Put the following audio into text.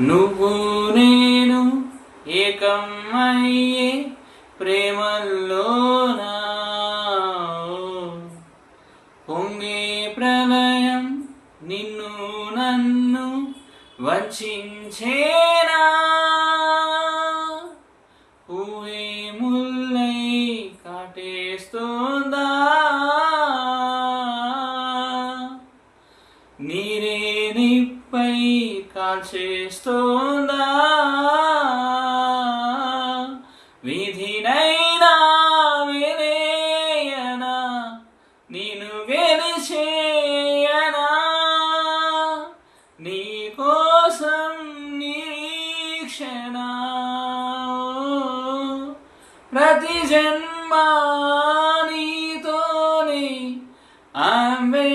నువ్వు నేను ఏకమయ్యే ప్రేమల్లోనా? పొంగే ప్రళయం నిన్ను నన్ను వంచేనా? పూవే ముల్లై కాటేస్తోందా? నీ నీపై కాల్చేస్తోందా? విధినైనా వినేయనా నేను గెలిచేయనా నీ కోసం నిరీక్షణ ప్రతి జన్మ నీతోనే ఆమె